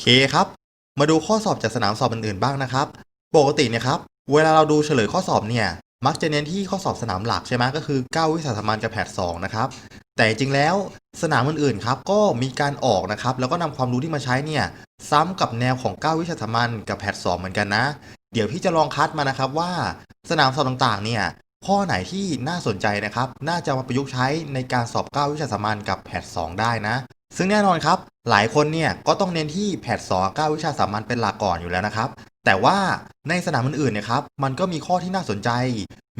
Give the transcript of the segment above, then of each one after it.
เคครับ มาดูข้อสอบจากสนามสอบอื่นๆบ้างนะครับ ปกติเนี่ยครับ เวลาเราดูเฉลยข้อสอบเนี่ย มักจะเน้นที่ข้อสอบสนามหลักใช่ไหมก็คือ 9 วิชาสมัญกับแพท2นะครับ แต่จริงแล้วสนามอื่นๆครับ ก็มีการออกนะครับ แล้วก็นำความรู้ที่มาใช้เนี่ย ซ้ำกับแนวของ 9 วิชาสมัญกับแพท2เหมือนกันนะ เดี๋ยวพี่จะลองคัดมานะครับว่า สนามสอบต่างๆ เนี่ยข้อไหนที่น่าสนใจนะครับ น่าจะมาประยุกต์ใช้ในการสอบ 9 วิชาสามัญกับแพท2ได้นะ ซึ่งแน่นอนครับ หลายคนเนี่ยก็ต้องเน้นที่แพท2 9วิชาสามัญเป็นหลักก่อนอยู่แล้วนะครับ แต่ว่าในสนามอื่นๆเนี่ยครับมันก็มีข้อที่น่าสนใจ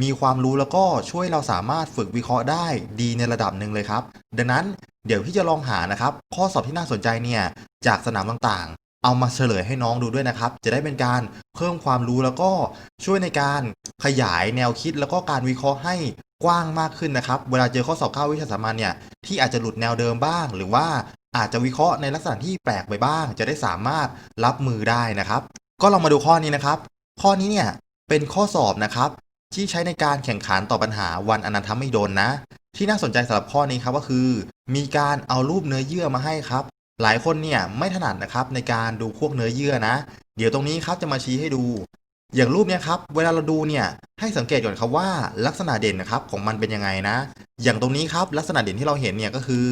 มีความรู้แล้วก็ช่วยเราสามารถฝึกวิเคราะห์ได้ดีในระดับหนึ่งเลยครับ ดังนั้นเดี๋ยวพี่จะลองหานะครับ ข้อสอบที่น่าสนใจเนี่ยจากสนามต่างๆ เอามาเฉลยให้น้องดูด้วยนะครับ จะได้เป็นการเพิ่มความรู้แล้วก็ช่วยในการขยายแนวคิดแล้วก็การวิเคราะห์ให้ กว้างมากขึ้นนะครับ เวลาเจอข้อสอบ9วิชาสามัญเนี่ยที่อาจจะหลุดแนวเดิมบ้าง หรือว่าอาจจะวิเคราะห์ในลักษณะที่แปลกไปบ้าง จะได้สามารถรับมือได้นะครับ ก็ลองมาดูข้อนี้นะครับ ข้อนี้เนี่ยเป็นข้อสอบนะครับที่ใช้ในการแข่งขันต่อปัญหาวันอนันทมิดลนะ ที่น่าสนใจสำหรับข้อนี้ครับก็คือ มีการเอารูปเนื้อเยื่อมาให้ครับ หลายคนเนี่ยไม่ถนัดนะครับในการดูพวกเนื้อเยื่อนะ เดี๋ยวตรงนี้ครับจะมาชี้ให้ดู อย่างรูปเนี้ยครับเวลาเราดูเนี่ยให้สังเกตก่อนครับว่าลักษณะเด่นนะครับของมันเป็นยังไงนะ อย่างตรงนี้ครับลักษณะเด่นที่เราเห็นเนี่ยก็คือ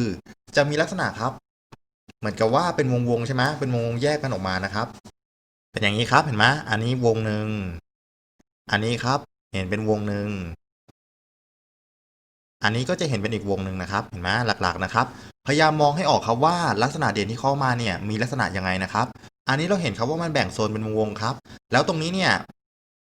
จะมีลักษณะครับ เหมือนกับว่าเป็นวงวงๆใช่ไหมเป็นวงวงๆแยกกันออกมานะครับ เป็นอย่างนี้ครับเห็นไหมอันนี้วงหนึ่งอันนี้ครับเห็นเป็นวงหนึ่งอันนี้ก็จะเห็นเป็นอีกวงหนึ่งนะครับ เห็นไหมหลักๆนะครับ พยายามมองให้ออกครับว่าลักษณะเด่นที่เข้ามาเนี่ยมีลักษณะยังไงนะครับ อันนี้เราเห็นครับว่ามันแบ่งโซนเป็นวงครับ แล้วตรงนี้เนี่ย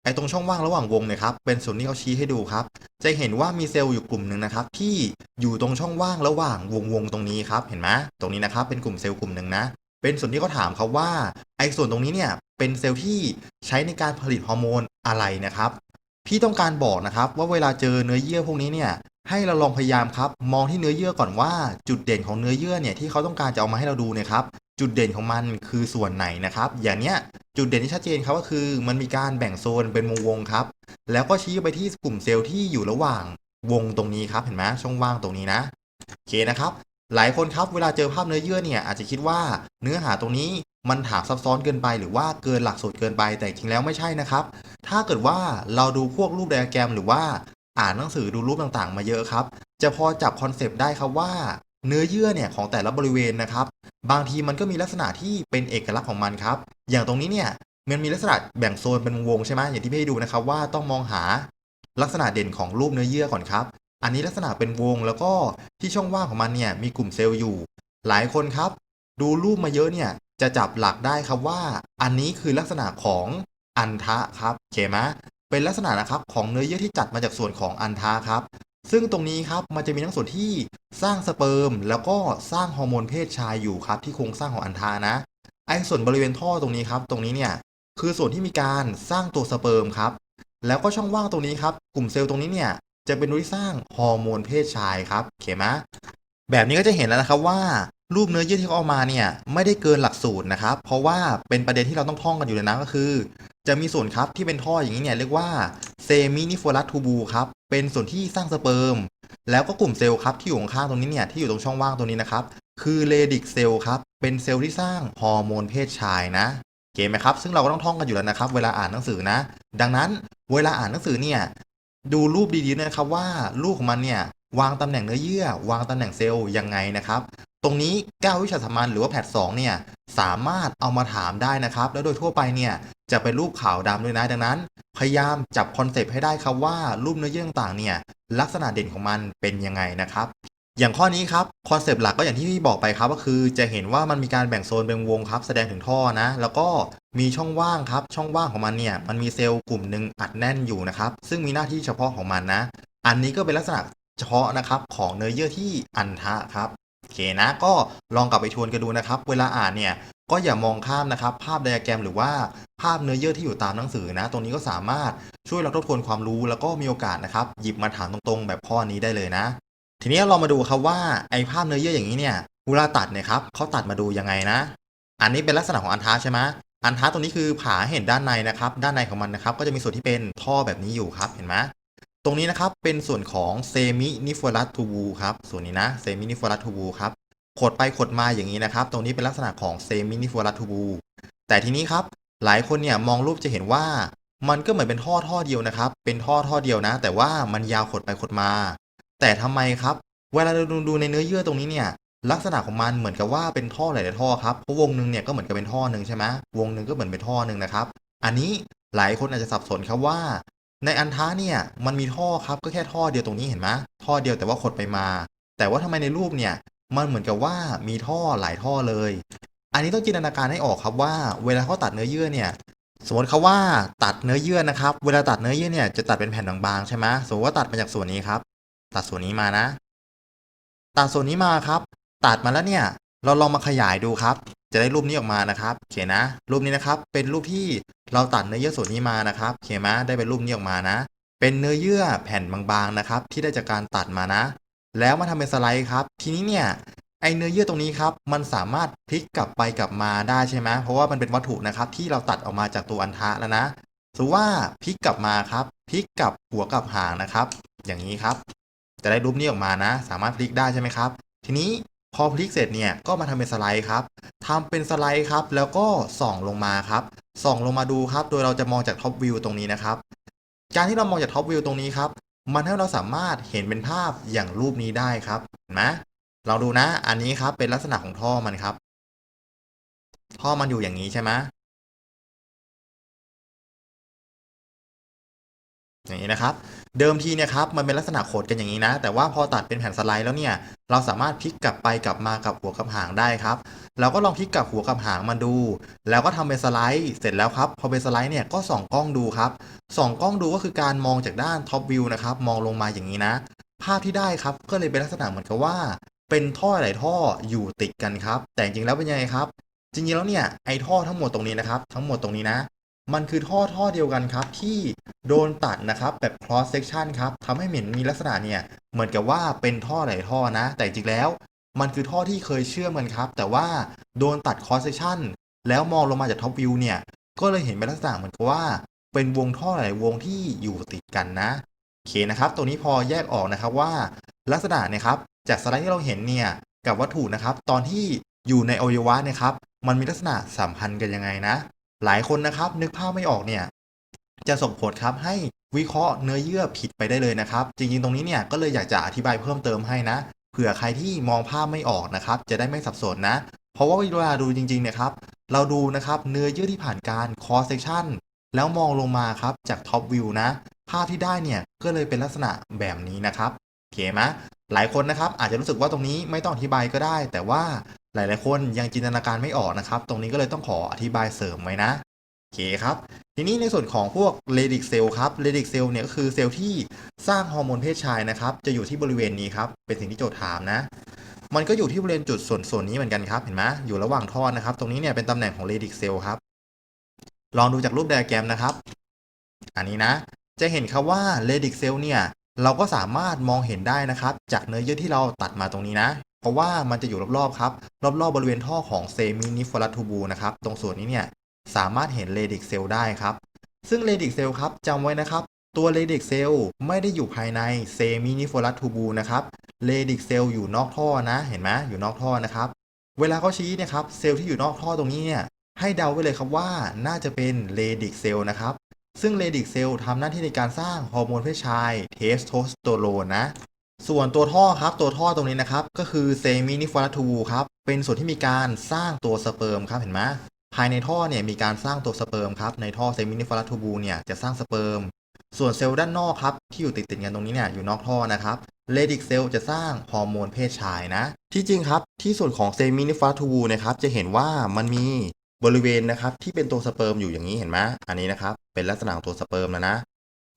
ไอ้ตรงช่องว่างระหว่างวงเนี่ยครับเป็นส่วนที่เขาชี้ให้ดูครับ จะเห็นว่ามีเซลล์อยู่กลุ่มหนึ่งนะครับ ที่อยู่ตรงช่องว่างระหว่างวงวงตรงนี้ครับ เห็นไหมตรงนี้นะครับเป็นกลุ่มเซลล์กลุ่มหนึ่งนะ เป็นส่วนที่เขาถามครับว่าไอ้ส่วนตรงนี้เนี่ยเป็นเซลล์ที่ใช้ในการผลิตฮอร์โมนอะไรนะครับ พี่ต้องการบอกนะครับ ว่าเวลาเจอเนื้อเยื่อพวกนี้เนี่ยให้เราลองพยายามครับ มองที่เนื้อเยื่อก่อนว่าจุดเด่นของเนื้อเยื่อเนี่ยที่เขาต้องการจะเอามาให้เราดูเนี่ยครับ จุดเด่นของมันคือส่วนไหนนะครับ อย่างเนี้ยจุดเด่นที่ชัดเจนครับก็คือมันมีการแบ่งโซนเป็นวงวงครับ แล้วก็ชี้ไปที่กลุ่มเซลล์ที่อยู่ระหว่างวงตรงนี้ครับเห็นไหมช่องว่างตรงนี้นะโอเคนะครับ หลายคนครับเวลาเจอภาพเนื้อเยื่อเนี่ยอาจจะคิดว่าเนื้อหาตรงนี้มันถามซับซ้อนเกินไป หรือว่าเกินหลักสูตรเกินไปแต่จริงแล้วไม่ใช่นะครับ ถ้าเกิดว่าเราดูพวกรูปไดอะแกรมหรือว่าอ่านหนังสือดูรูปต่างๆ มาเยอะครับ จะพอจับคอนเซปต์ได้ครับว่า เนื้อเยื่อเนี่ยของแต่ละบริเวณนะครับ บางทีมันก็มีลักษณะที่เป็นเอกลักษณ์ของมันครับ อย่างตรงนี้เนี่ยมันมีลักษณะแบ่งโซนเป็นวงใช่ไหมอย่างที่พี่ให้ดูนะครับว่าต้องมองหาลักษณะเด่นของรูปเนื้อเยื่อก่อนครับ อันนี้ลักษณะเป็นวงแล้วก็ที่ช่องว่างของมันเนี่ยมีกลุ่มเซลล์อยู่ หลายคนครับ ดูรูปมาเยอะเนี่ยจะจับหลักได้ครับว่า อันนี้คือลักษณะของอันทะครับโอเคไหมเป็นลักษณะนะครับของเนื้อเยื่อที่จัดมาจากส่วนของอันทะครับ ซึ่งตรงนี้ครับมันจะมีทั้งส่วนที่สร้างสเปิร์มแล้วก็สร้างฮอร์โมนเพศชายอยู่ครับที่โครงสร้างของอันทานะไอ้ส่วนบริเวณท่อตรงนี้ครับ ตรงนี้เนี่ยคือส่วนที่มีการสร้างตัวสเปิร์มครับ แล้วก็ช่องว่างตรงนี้ครับ กลุ่มเซลล์ตรงนี้เนี่ยจะเป็นตัวที่สร้างฮอร์โมนเพศชายครับเข้าไหมแบบนี้ก็จะเห็นแล้วนะครับว่า รูปเนื้อเยื่อที่เขาเอามาเนี่ยไม่ได้เกินหลักสูตรนะครับ เพราะว่าเป็นประเด็นที่เราต้องท่องกันอยู่เลยนะก็คือ จะมีส่วนครับที่เป็นท่ออย่างนี้เนี่ยเรียกว่าเซมินิโฟลัสทูบูครับเป็นส่วนที่สร้างสเปิร์มแล้วก็กลุ่มเซลล์ครับที่อยู่ข้างตรงนี้เนี่ยที่อยู่ตรงช่องว่างตรงนี้นะครับคือเลดิกเซลล์ครับเป็นเซลล์ที่สร้างฮอร์โมนเพศชายนะเก๋ไหมครับ ซึ่งเราก็ต้องท่องกันอยู่แล้วนะครับ เวลาอ่านหนังสือนะ ดังนั้นเวลาอ่านหนังสือเนี่ยดูรูปดีๆนะครับว่ารูปของมันเนี่ยวางตำแหน่งเนื้อเยื่อ วางตำแหน่งเซลล์ยังไงนะครับ ตรงนี้ 9 วิชาสามัญหรือว่าแพท2เนี่ยสามารถเอามาถามได้นะครับ แล้วโดยทั่วไปเนี่ยจะเป็นรูปขาวดำด้วยนะดังนั้น พยายามจับคอนเซปต์ให้ได้ครับว่ารูปเนื้อเยื่อต่างๆเนี่ยลักษณะเด่นของมันเป็นยังไงนะครับอย่างข้อนี้ครับคอนเซปต์หลักก็อย่างที่พี่บอกไปครับก็คือจะเห็นว่ามันมีการแบ่งโซนเป็นวงครับ แสดงถึงท่อนะ แล้วก็มีช่องว่างครับ ช่องว่างของมันเนี่ยมันมีเซลล์กลุ่มหนึ่งอัดแน่นอยู่นะครับ ซึ่งมีหน้าที่เฉพาะของมันนะ อันนี้ก็เป็นลักษณะเฉพาะนะครับของเนื้อเยื่อที่อันทะครับ เคนะก็ลองกลับไปทวนกันดูนะครับ เวลาอ่านเนี่ยก็อย่ามองข้ามนะครับ ภาพไดอะแกรมหรือว่าภาพเนื้อเยื่อที่อยู่ตามหนังสือนะ ตรงนี้ก็สามารถช่วยเราทบทวนความรู้แล้วก็มีโอกาสนะครับ หยิบมาถามตรงๆ แบบข้อนี้ได้เลยนะ ทีนี้เรามาดูครับว่าไอ้ภาพเนื้อเยื่ออย่างนี้เนี่ยเวลาตัดเนี่ยครับเขาตัดมาดูยังไงนะ อันนี้เป็นลักษณะของอันทะใช่ไหมอันทะตรงนี้คือผาเห็นด้านในนะครับ ด้านในของมันนะครับ ก็จะมีส่วนที่เป็นท่อแบบนี้อยู่ครับเห็นไหม ตรงนี้นะครับเป็นส่วนของเซมินิฟอรัสทูบูครับส่วนนี้นะเซมินิฟอรัสทูบูครับขดไปขดมาอย่างนี้นะครับ ตรงนี้เป็นลักษณะของเซมินิฟ o รัตูบูแต่ทีนี้ครับหลายคนเนี่ยมองรูปจะเห็นว่ามันก็เหมือนเป็นท่อท่อเดียวนะครับ เป็นท่อท่อเดียวนะ แต่ว่ามันยาวขดไปขดมา แต่ทำไมครับ เวลาเราดูในเนื้อเยื่อตรงนี้เนี่ย ลักษณะของมันเหมือนกับว่าเป็นท่อหลายๆท่อครับเพราะวงหนึ่งเนี่ยก็เหมือนกับเป็นท่อหนึ่งใช่ไหมวงหนึ่งก็เหมือนเป็นท่อหนึ่งนะครับ อันนี้หลายคนอาจจะสับสนครับว่า ในอันท้าเนี่ยมันมีท่อครับก็แค่ท่อเดียวตรงนี้เห็นไหมท่อเดียวแต่ว่าขดไปมา แต่ว่าทำไมในรูปเนี่ยมันเหมือนกับว่ามีท่อหลายท่อเลย อันนี้ต้องจินตนาการให้ออกครับว่า เวลาเขาตัดเนื้อเยื่อเนี่ยสมมติเขาว่าตัดเนื้อเยื่อนะครับ เวลาตัดเนื้อเยื่อเนี่ยจะตัดเป็นแผ่นบางๆใช่ไหมสมมติว่าตัดมาจากส่วนนี้ครับ ตัดส่วนนี้มานะ ตัดส่วนนี้มาครับ ตัดมาแล้วเนี่ย เราลองมาขยายดูครับ จะได้รูปนี้ออกมานะครับโอเคนะ รูปนี้นะครับ เป็นรูปที่เราตัดเนื้อเยื่อส่วนนี้มานะครับโอเคไหมได้เป็นรูปนี้ออกมานะ เป็นเนื้อเยื่อแผ่นบางๆนะครับ ที่ได้จากการตัดมานะ แล้วมาทำเป็นสไลด์ครับ ทีนี้เนี่ยไอเนื้อเยื่อตรงนี้ครับ มันสามารถพลิกกลับไปกลับมาได้ใช่ไหมเพราะว่ามันเป็นวัตถุนะครับ ที่เราตัดออกมาจากตัวอันทะแล้วนะสมมติว่าพลิกกลับมาครับพลิกกลับหัวกลับหางนะครับ อย่างนี้ครับ จะได้รูปนี้ออกมานะ สามารถพลิกได้ใช่ไหมครับ ทีนี้ พอพลิกเสร็จเนี่ยก็มาทำเป็นสไลด์ครับทำเป็นสไลด์ครับ แล้วก็ส่องลงมาครับส่องลงมาดูครับ โดยเราจะมองจากท็อปวิวตรงนี้นะครับการที่เรามองจากท็อปวิวตรงนี้ครับ มันให้เราสามารถเห็นเป็นภาพอย่างรูปนี้ได้ครับเห็นไหมเราดูนะ อันนี้ครับเป็นลักษณะของท่อมันครับ ท่อมันอยู่อย่างนี้ใช่ไหม อย่างนี้นะครับ เดิมทีเนี่ยครับมันเป็นลักษณะโขดกันอย่างนี้นะ แต่ว่าพอตัดเป็นแผ่นสไลด์แล้วเนี่ย เราสามารถพลิกกลับไปกลับมากับหัวกับหางได้ครับ เราก็ลองพลิกกับหัวกับหางมาดู แล้วก็ทำเป็นสไลด์เสร็จแล้วครับ พอเป็นสไลด์เนี่ยก็ส่องกล้องดูครับ ส่องกล้องดูก็คือการมองจากด้านท็อปวิวนะครับ มองลงมาอย่างนี้นะ ภาพที่ได้ครับ ก็เลยเป็นลักษณะเหมือนกับว่า เป็นท่อหลายท่ออยู่ติดกันครับ แต่จริงแล้วเป็นยังไงครับ จริงๆแล้วเนี่ยไอท่อทั้งหมดตรงนี้นะครับ ทั้งหมดตรงนี้นะ มันคือท่อท่อเดียวกันครับที่โดนตัดนะครับแบบ cross section ครับทำให้เหมือนมีลักษณะเนี่ยเหมือนกับว่าเป็นท่อหลายท่อนะ แต่จริงแล้ว มันคือท่อที่เคยเชื่อมกันครับ แต่ว่าโดนตัด cross section แล้วมองลงมาจากท็อปวิวเนี่ยก็เลยเห็นเป็นลักษณะเหมือนกับว่า เป็นวงท่อหลายวงที่อยู่ติดกันนะโอเคนะครับตรงนี้พอแยกออกนะครับว่า ลักษณะนี่ยครับจากสไลด์ที่เราเห็นเนี่ยกับวัตถุนะครับ ตอนที่อยู่ในอวัยวะนะครับ มันมีลักษณะสัมพันธ์กันยังไงนะ หลายคนนะครับ นึกภาพไม่ออกเนี่ย จะส่งผลครับให้วิเคราะห์เนื้อเยื่อผิดไปได้เลยนะครับ จริงๆตรงนี้เนี่ยก็เลยอยากจะอธิบายเพิ่มเติมให้นะเผื่อใครที่มองภาพไม่ออกนะครับ จะได้ไม่สับสนนะ เพราะว่าเวลาดูจริงๆเนี่ยครับ เราดูนะครับเนื้อเยื่อที่ผ่านการ cross section แล้วมองลงมาครับจากท็อปวิวนะ ภาพที่ได้เนี่ยก็เลยเป็นลักษณะแบบนี้นะครับโอเคไหมหลายคนนะครับอาจจะรู้สึกว่าตรงนี้ไม่ต้องอธิบายก็ได้ แต่ว่า หลาย ๆ คนยังจินตนาการไม่ออกนะครับ ตรงนี้ก็เลยต้องขออธิบายเสริมไว้นะโอเคครับ ทีนี้ในส่วนของพวกเลดิกเซลครับเลดิกเซลเนี่ยก็คือเซลล์ที่สร้างฮอร์โมนเพศชายนะครับ จะอยู่ที่บริเวณนี้ครับ เป็นสิ่งที่โจทย์ถามนะ มันก็อยู่ที่บริเวณจุดส่วนส่วนนี้เหมือนกันครับ เห็นไหมอยู่ระหว่างท่อนะครับ ตรงนี้เนี่ยเป็นตำแหน่งของเลดิกเซลครับ ลองดูจากรูปไดอะแกรมนะครับ อันนี้นะ จะเห็นครับว่าเลดิกเซลเนี่ย เราก็สามารถมองเห็นได้นะครับ จากเนื้อเยื่อที่เราตัดมาตรงนี้นะ ราะว่ามันจะอยู่รอบๆครับ รอบๆบริเวณท่อของเซมินิฟอรัตูบูนะครับ ตรงส่วนนี้เนี่ยสามารถเห็นเลดิกเซลได้ครับ ซึ่งเลดิกเซลครับจำไว้นะครับ ตัวเลดิกเซลไม่ได้อยู่ภายในเซมินิฟอรัตูบูนะครับเลดิกเซลอยู่นอกท่อนะ เห็นไหมอยู่นอกท่อนะครับ เวลาเขาชี้นะครับเซลล์ที่อยู่นอกท่อตรงนี้เนี่ยให้เดาไว้เลยครับว่าน่าจะเป็นเลดิกเซลนะครับซึ่งเลดิกเซลทำหน้าที่ในการสร้างฮอร์โมนเพศชายเทสโทสเตอโรนนะ ส่วนตัวท่อครับตัวท่อตรงนี้นะครับ ก็คือเซมินิฟอรัตูบูครับ เป็นส่วนที่มีการสร้างตัวสเปิร์มครับเห็นไหมภายในท่อเนี่ยมีการสร้างตัวสเปิร์มครับในท่อเซมินิฟอรัตูบูเนี่ยจะสร้างสเปิร์มส่วนเซลล์ด้านนอกครับที่อยู่ติดติดๆกันตรงนี้เนี่ยอยู่นอกท่อนะครับเลดิกเซลล์จะสร้างฮอร์โมนเพศชายนะ ที่จริงครับที่ส่วนของเซมินิฟอรัตูบูนะครับจะเห็นว่ามันมีบริเวณนะครับที่เป็นตัวสเปิร์มอยู่อย่างนี้เห็นไหมอันนี้นะครับเป็นลักษณะของตัวสเปิร์มแล้วนะ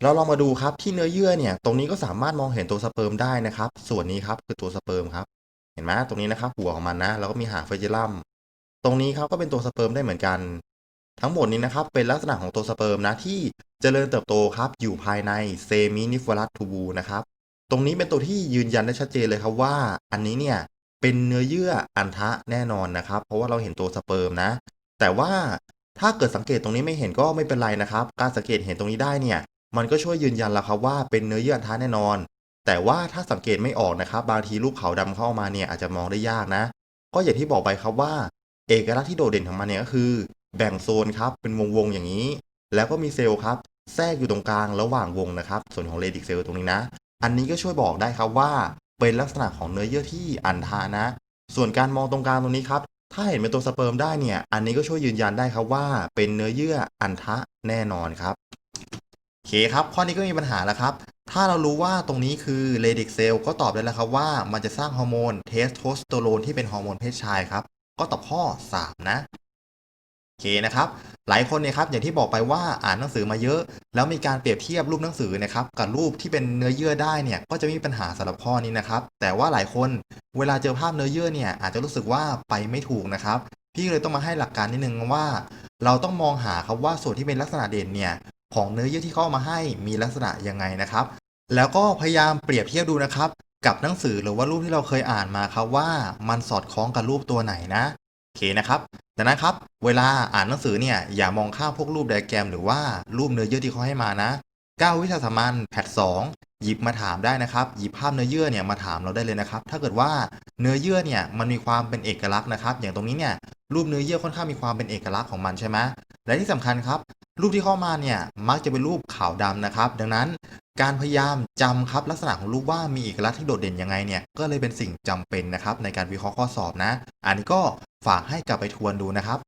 เราลองมาดูครับที่เนื้อเยื่อเนี่ย ตรงนี้ก็สามารถมองเห็นตัวสเปิร์มได้นะครับ ส่วนนี้ครับคือตัวสเปิร์มครับ เห็นไหมตรงนี้นะครับ หัวของมันนะ แล้วก็มีหางเฟจิลัม ตรงนี้ครับก็เป็นตัวสเปิร์มได้เหมือนกัน ทั้งหมดนี้นะครับ เป็นลักษณะของตัวสเปิร์มนะที่เจริญเติบโตครับ อยู่ภายในเซมินิฟอรัสทูบูนะครับ ตรงนี้เป็นตัวที่ยืนยันได้ชัดเจนเลยครับว่า อันนี้เนี่ยเป็นเนื้อเยื่ออันทะแน่นอนนะครับ เพราะว่าเราเห็นตัวสเปิร์มนะ แต่ว่าถ้าเกิดสังเกตตรงนี้ไม่เห็นก็ไม่เป็นไรนะครับ การสังเกตเห็นตรงนี้ได้เนี่ย มันก็ช่วยยืนยันแล้วครับว่าเป็นเนื้อเยื่ออันทะแน่นอน แต่ว่าถ้าสังเกตไม่ออกนะครับ บางทีรูปขาวดำเข้ามาเนี่ยอาจจะมองได้ยากนะ ก็อย่างที่บอกไปครับว่า เอกลักษณ์ที่โดดเด่นของมันเนี่ยก็คือ แบ่งโซนครับเป็นวงๆอย่างนี้ แล้วก็มีเซลล์ครับแทรกอยู่ตรงกลางระหว่างวงนะครับ ส่วนของเรดิกเซลล์ตรงนี้นะ อันนี้ก็ช่วยบอกได้ครับว่า เป็นลักษณะของเนื้อเยื่อที่อันทะนะ ส่วนการมองตรงกลางตรงนี้ครับ ถ้าเห็นเป็นตัวสเปิร์มได้เนี่ย อันนี้ก็ช่วยยืนยันได้ครับว่า เป็นเนื้อเยื่ออันทะแน่นอนครับ เคครับ ข้อนี้ก็มีปัญหาแล้วครับ ถ้าเรารู้ว่าตรงนี้คือเรดิกเซลก็ตอบได้แล้วครับว่ามันจะสร้างฮอร์โมนเทสโทสเตอโรนที่เป็นฮอร์โมนเพศชายครับ ก็ตอบข้อ 3 นะโอเคนะครับ หลายคนเนี่ยครับอย่างที่บอกไปว่าอ่านหนังสือมาเยอะ แล้วมีการเปรียบเทียบรูปหนังสือนะครับกับรูปที่เป็นเนื้อเยื่อได้เนี่ยก็จะมีปัญหาสำหรับข้อนี้นะครับ แต่ว่าหลายคนเวลาเจอภาพเนื้อเยื่อเนี่ยอาจจะรู้สึกว่าไปไม่ถูกนะครับ พี่เลยต้องมาให้หลักการนิดนึงว่า เราต้องมองหาครับว่าส่วนที่เป็นลักษณะเด่นเนี่ย ของเนื้อเยื่อที่เข้ามาให้มีลักษณะยังไงนะครับ แล้วก็พยายามเปรียบเทียบดูนะครับ กับหนังสือหรือว่ารูปที่เราเคยอ่านมาครับว่ามันสอดคล้องกับรูปตัวไหนนะโอเคนะครับดังนั้นครับ เวลาอ่านหนังสือเนี่ยอย่ามองข้ามพวกรูปไดอะแกรม หรือว่ารูปเนื้อเยื่อที่เขาให้มานะ 9 วิชาสามัญแพทสอง หยิบมาถามได้นะครับ หยิบภาพเนื้อเยื่อเนี่ยมาถามเราได้เลยนะครับ ถ้าเกิดว่าเนื้อเยื่อเนี่ยมันมีความเป็นเอกลักษณ์นะครับ อย่างตรงนี้เนี่ยรูปเนื้อเยื่อค่อนข้างมีความเป็นเอกลักษณ์ของมันใช่ไหมและที่สำคัญครับ รูปที่เข้ามาเนี่ยมักจะเป็นรูปขาวดำนะครับ ดังนั้นการพยายามจำครับลักษณะของรูปว่ามีเอกลักษณ์ที่โดดเด่นยังไงเนี่ยก็เลยเป็นสิ่งจำเป็นนะครับ ในการวิเคราะห์ข้อสอบนะ อันนี้ก็ฝากให้กลับไปทวนดูนะครับ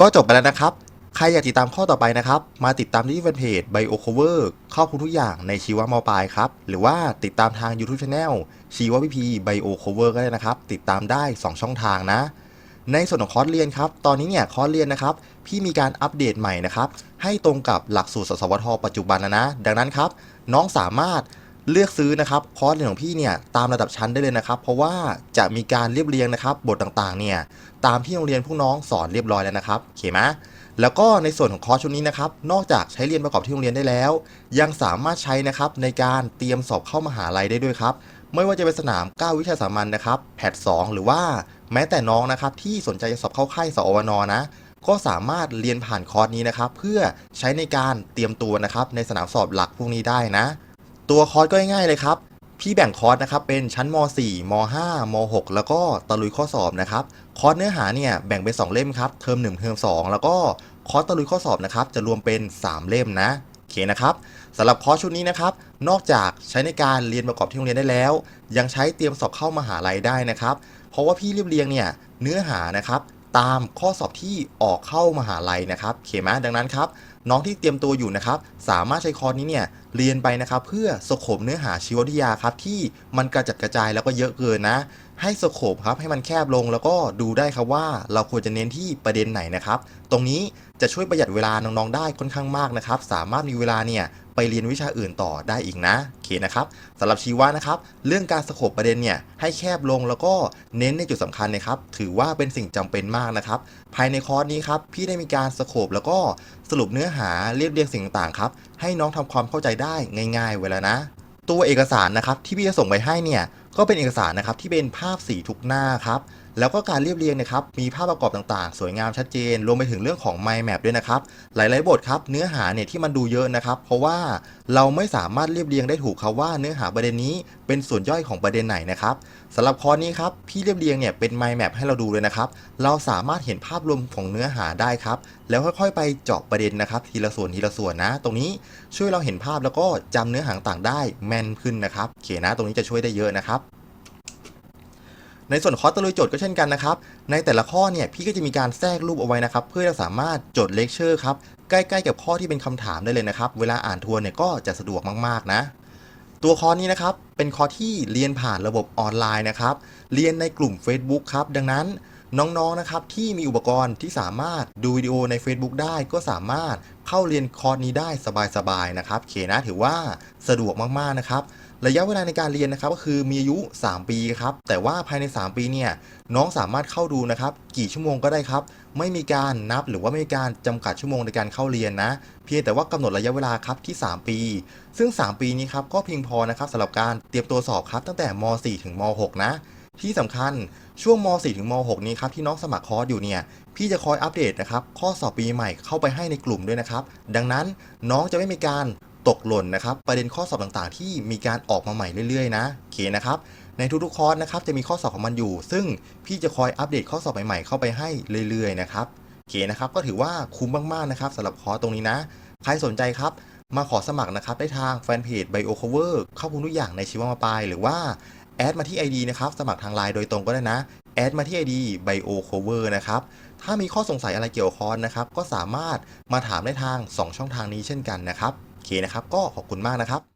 ก็จบไปแล้วนะครับ ใครอยากติดตามข้อต่อไปนะครับ มาติดตามที่แฟนเพจ BioCover ครอบคลุมทุกอย่างในชีวมปลายครับ หรือว่าติดตามทาง YouTube Channel ชีววิพี BioCover ก็ได้นะครับ ติดตามได้ 2 ช่องทางนะ ในส่วนของคอร์สเรียนครับ ตอนนี้เนี่ยคอร์สเรียนนะครับ พี่มีการอัปเดตใหม่นะครับ ให้ตรงกับหลักสูตรสสวทปัจจุบันนะนะ ดังนั้นครับ น้องสามารถเลือกซื้อนะครับคอร์สเรียนของพี่เนี่ยตามระดับชั้นได้เลยนะครับ เพราะว่าจะมีการเรียบเรียงนะครับ บทต่างๆเนี่ยตามที่โรงเรียนพวกน้องสอนเรียบร้อยแล้วนะครับโอเคไหม แล้วก็ในส่วนของคอร์สชุดนี้นะครับ นอกจากใช้เรียนประกอบที่โรงเรียนได้แล้ว ยังสามารถใช้นะครับในการเตรียมสอบเข้ามหาลัยได้ด้วยครับ ไม่ว่าจะเป็นสนาม 9 วิชาสามัญนะครับ แพท 2 หรือว่าแม้แต่น้องนะครับที่สนใจจะสอบเข้าค่ายสอวนนะ ก็สามารถเรียนผ่านคอร์สนี้นะครับ เพื่อใช้ในการเตรียมตัวนะครับในสนามสอบหลักพวกนี้ได้นะ ตัวคอร์สก็ง่ายๆเลยครับพี่แบ่งคอร์สนะครับเป็นชั้นม .4 ม .5 ม .6 แล้วก็ตะลุยข้อสอบนะครับ คอร์สเนื้อหาเนี่ยแบ่งเป็น 2 เล่มครับ เทอม1เทอม2 แล้วก็คอร์สตะลุยข้อสอบนะครับ จะรวมเป็น 3 เล่มนะโอเคนะครับสำหรับคอร์สชุดนี้นะครับ นอกจากใช้ในการเรียนประกอบที่โรงเรียนได้แล้ว ยังใช้เตรียมสอบเข้ามหาลัยได้นะครับ เพราะว่าพี่เรียบเรียงเนี่ยเนื้อหานะครับตามข้อสอบที่ออกเข้ามหาลัยนะครับโอเคไหมดังนั้นครับน้องที่เตรียมตัวอยู่นะครับ สามารถใช้คอร์สนี้เนี่ยเรียนไปนะครับ เพื่อสโคบเนื้อหาชีววิทยาครับที่มันกระจัดกระจายแล้วก็เยอะเกินนะ ให้สโคบครับให้มันแคบลงแล้วก็ดูได้ครับว่าเราควรจะเน้นที่ประเด็นไหนนะครับ ตรงนี้จะช่วยประหยัดเวลาน้องๆได้ค่อนข้างมากนะครับ สามารถมีเวลาเนี่ยไปเรียนวิชาอื่นต่อได้อีกนะโอเคนะครับสำหรับชีวะนะครับ เรื่องการสโคบประเด็นเนี่ยให้แคบลงแล้วก็เน้นในจุดสำคัญนะครับ ถือว่าเป็นสิ่งจำเป็นมากนะครับ ภายในคอร์สนี้ครับพี่ได้มีการสโคบแล้วก็สรุปเนื้อหาเรียบเรียงสิ่งต่างๆครับให้น้องทำความเข้าใจได้ง่ายๆเวแลานะ ตัวเอกสารนะครับที่พี่จะส่งไปให้เนี่ยก็เป็นเอกสารนะครับที่เป็นภาพสีทุกหน้าครับ แล้วก็การเรียบเรียงนะครับ มีภาพประกอบต่างๆ สวยงามชัดเจน รวมไปถึงเรื่องของ mind map ด้วยนะครับ หลายๆ บทครับ เนื้อหาเนี่ยที่มันดูเยอะนะครับ เพราะว่าเราไม่สามารถเรียบเรียงได้ถูกครับว่าเนื้อหาประเด็นนี้เป็นส่วนย่อยของประเด็นไหนนะครับสำหรับคอร์สนี้ครับ พี่เรียบเรียงเนี่ยเป็น mind map ให้เราดูเลยนะครับ เราสามารถเห็นภาพรวมของเนื้อหาได้ครับ แล้วค่อยๆ ไปเจาะประเด็นนะครับ ทีละส่วนทีละส่วนนะ ตรงนี้ช่วยเราเห็นภาพแล้วก็จำเนื้อหาต่างได้แม่นขึ้นนะครับโอเคนะตรงนี้จะช่วยได้เยอะนะครับ ในส่วนคอร์สตะลุยโจทย์ก็เช่นกันนะครับ ในแต่ละข้อเนี่ยพี่ก็จะมีการแทรกรูปเอาไว้นะครับ เพื่อจะสามารถจดเลคเชอร์ครับใกล้ๆกับข้อที่เป็นคำถามได้เลยนะครับ เวลาอ่านทวนเนี่ยก็จะสะดวกมากๆนะตัวคอร์สนี้นะครับเป็นคอร์สที่เรียนผ่านระบบออนไลน์นะครับ เรียนในกลุ่ม Facebook ครับดังนั้นน้องๆ นะครับที่มีอุปกรณ์ที่สามารถดูวิดีโอใน Facebook ได้ก็สามารถเข้าเรียนคอร์สนี้ได้สบายๆ นะครับเคนะถือว่าสะดวกมากๆ นะครับ ระยะเวลาในการเรียนนะครับก็คือมีอายุ 3 ปีครับแต่ว่าภายใน 3 ปีเนี่ยน้องสามารถเข้าดูนะครับกี่ชั่วโมงก็ได้ครับ ไม่มีการนับหรือว่าไม่มีการจำกัดชั่วโมงในการเข้าเรียนนะเพียงแต่ว่ากำหนดระยะเวลาครับที่ 3 ปี ซึ่ง 3 ปีนี้ครับก็เพียงพอนะครับสำหรับการเตรียมตัวสอบครับตั้งแต่ม .4 ถึงม .6 นะที่สำคัญช่วงม .4 ถึงม .6 นี้ครับที่น้องสมัครคอร์สอยู่เนี่ยพี่จะคอยอัปเดตนะครับข้อสอบปีใหม่เข้าไปให้ในกลุ่มด้วยนะครับ ดังนั้นน้องจะไม่มีการ ตกหล่นนะครับ ประเด็นข้อสอบต่างๆ ที่มีการออกมาใหม่เรื่อยๆนะโอเคนะครับในทุกๆคอร์สนะครับจะมีข้อสอบของมันอยู่ ซึ่งพี่จะคอยอัปเดตข้อสอบใหม่ๆเข้าไปให้เรื่อยๆนะครับโอเคนะครับก็ถือว่าคุ้มมากๆนะครับสำหรับคอร์สตรงนี้นะ ใครสนใจครับมาขอสมัครนะครับได้ทางแฟนเพจ BioCover เข้าคุณทุกอย่างในชีวมาปลายหรือว่าแอดมาที่ ID นะครับสมัครทางไลน์โดยตรงก็ได้นะแอดมาที่ ID BioCover นะครับถ้ามีข้อสงสัยอะไรเกี่ยวกับคอร์สนะครับก็สามารถมาถามได้ทาง 2 ช่องทางนี้เช่นกันนะครับ เคนะครับ ก็ขอบคุณมากนะครับ